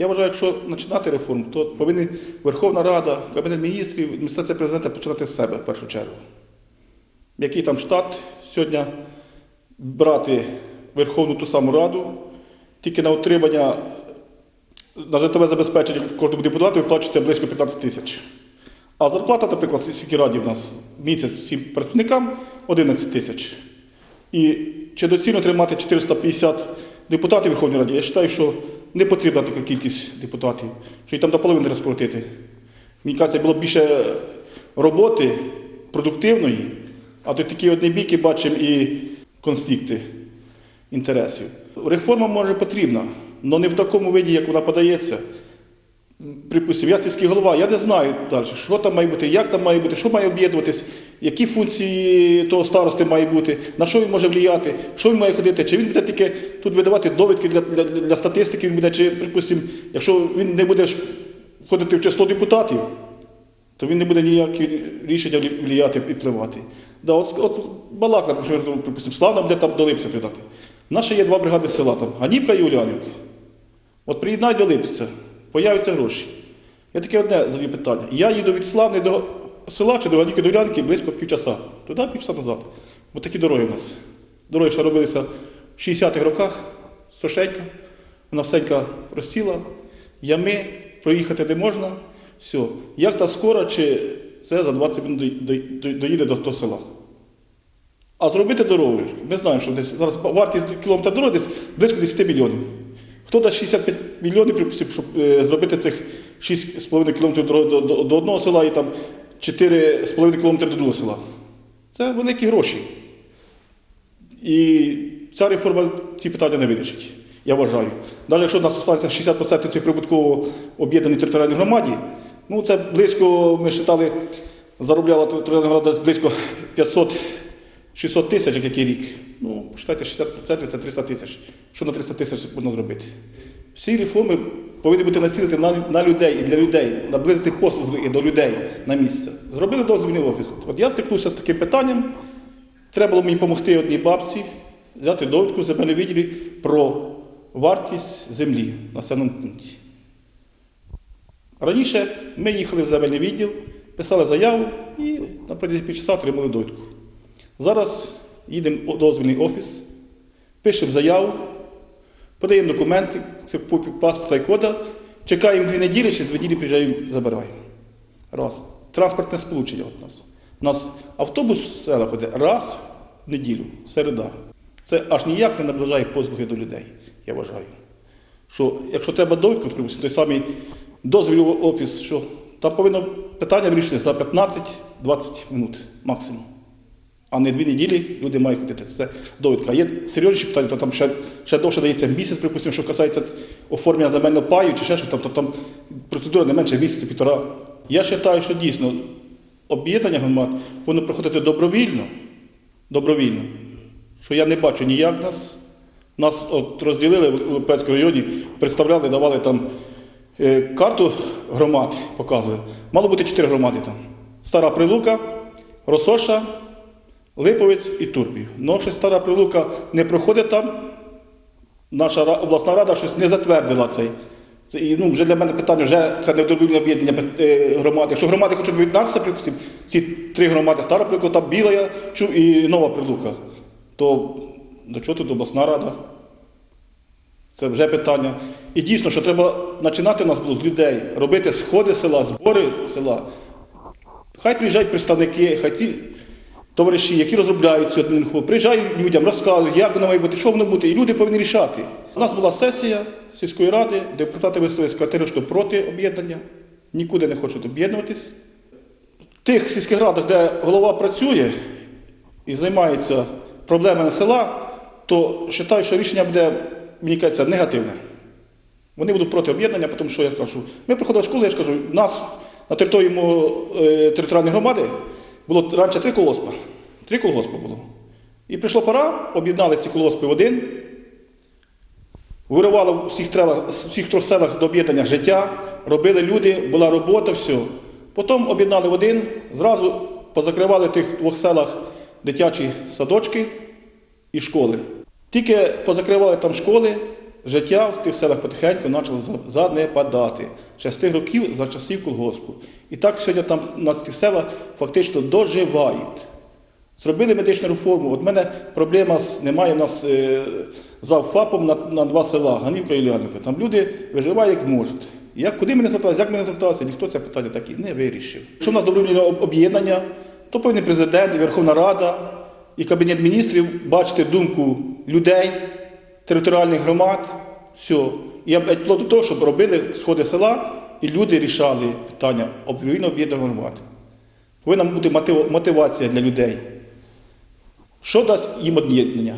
Я вважаю, якщо починати реформу, то повинна Верховна Рада, Кабінет міністрів, адміністрація президента починати з себе в першу чергу. Який там штат сьогодні брати Верховну ту саму Раду, тільки на отримання на житлове забезпечення кожному депутату виплачується близько 15 тисяч. А зарплата, наприклад, сільській раді в нас місяць всім працівникам 11 тисяч. І чи доцільно тримати 450 депутатів Верховної Раді? Я вважаю, що не потрібна така кількість депутатів, що їх там до половини розкрутити. Мені каже, було б більше роботи продуктивної, а то такі одні біки бачимо і конфлікти інтересів. Реформа може потрібна, але не в такому виді, як вона подається. Припустимо, я сільський голова, я не знаю далі, що там має бути, як там має бути, що має об'єднуватись, які функції того старости має бути, на що він може впливати, що він має ходити, чи він буде тільки тут видавати довідки для, для, для статистики, він буде, чи, припустимо, якщо він не буде входити в число депутатів, то він не буде ніякі рішення влі- вліяти і впливати. Да, от, от Балак, наприклад, припустимо, славно буде там до Липця придати. Наша є два бригади села, там, Ганівка і Улянівка. От приєднають до Липця, появляться гроші. Я таке одне задаю питання. Я їду від Славни до села чи до Ганівки до Улянки близько півчаса. Туди півчаса назад. Бо такі дороги в нас. Дороги ще робилися в 60-х роках, сушенька, вона всенька просіла, ями, проїхати не можна. Все. Як та скоро, чи це за 20 минут до- до- до- доїде до того села? А зробити дорогу, ми знаємо, що десь зараз вартість кілометра дороги десь близько 10 мільйонів. Хто дасть 65 мільйонів, припустимо, щоб е, зробити цих 6,5 кілометрів дороги до, до, до одного села і там 4,5 кілометри до другого села? Це великі гроші. І ця реформа ці питання не вирішить, я вважаю. Навіть якщо у нас останеться 60% цієї прибутково об'єднаної територіальній громаді, ну це близько, ми вважали, заробляла територіальна громада близько 500 600 тисяч, як який рік. Ну, почитайте, 60% це 300 тисяч. Що на 300 тисяч можна зробити? Всі реформи повинні бути націлені на, на людей і для людей, наблизити послуги і до людей на місце. Зробили дозвільний офіс. От я стикнувся з таким питанням. Треба було мені допомогти одній бабці взяти довідку в земельному відділі про вартість землі в населеному пункті. Раніше ми їхали в земельний відділ, писали заяву і на протязі півчаса отримали довідку. Зараз їдемо у дозвільний офіс, пишемо заяву, подаємо документи, це паспорта і кода, чекаємо дві неділі, через дві неділі приїжджаємо, забираємо. Раз. Транспортне сполучення у нас. У нас автобус в селах ходить раз в неділю, середа. Це аж ніяк не наближає послуги до людей, я вважаю. Що якщо треба довідку, то той самий дозвільний офіс, що там повинно питання вирішитися за 15-20 минут максимум. А не дві неділі люди мають ходити. Це довідка. Є серйозніші питання, то там ще, ще довше дається місяць, припустимо, що касається оформлення земельного паю чи ще щось, то там процедура не менше місяця, півтора. Я вважаю, що дійсно об'єднання громад повинно проходити добровільно. Добровільно. Що я не бачу ніяк нас. Нас от розділили в Липецькому районі, представляли, давали там е, карту громад, показували. Мало бути чотири громади там. Стара Прилука, Росоша, Липовець і Турбів. Ну, щось стара прилука не проходить там. Наша обласна рада щось не затвердила цей. Це, і, ну, вже для мене питання, вже це не добровільне об'єднання е, громади. Якщо громади хочуть об'єднатися, ці три громади, стара прилука, біла, я чув, і нова прилука, то до чого тут обласна рада? Це вже питання. І дійсно, що треба починати нас було з людей, робити сходи села, збори села. Хай приїжджають представники, хай ті товариші, які розробляють цю адмінху, приїжджають людям, розказують, як воно має бути, що воно буде, і люди повинні рішати. У нас була сесія сільської ради, депутати висловилися категорично проти об'єднання, нікуди не хочуть об'єднуватись. В тих сільських радах, де голова працює і займається проблемами села, то вважаю, що рішення буде, мені кажеться, негативне. Вони будуть проти об'єднання, тому що я кажу, ми приходили в школу, я ж кажу, нас на території е, територіальної громади було раніше три колгоспа. Три колгоспа було. І прийшла пора, об'єднали ці колгоспи в один, виривали в всіх, трелах, всіх трьох селах до об'єднання життя, робили люди, була робота, все. Потім об'єднали в один, зразу позакривали в тих двох селах дитячі садочки і школи. Тільки позакривали там школи, життя в тих селах потихеньку почало занепадати. Ще з тих років за часів колгоспу. І так сьогодні там на ці села фактично доживають. Зробили медичну реформу. От в мене проблема немає у нас е, за ФАПом на, на два села, Ганівка і Улянівка. Там люди виживають як можуть. Як, куди ми не зверталися, як ми не зверталися, ніхто це питання так і не вирішив. Якщо в нас добровільне об'єднання, то повинен президент, Верховна Рада, і Кабінет міністрів бачити думку людей, територіальних громад. Все. Я б до того, щоб робили сходи села, і люди рішали питання об'єднання громад. Повинна бути мотив- мотивація для людей. Що дасть їм об'єднання?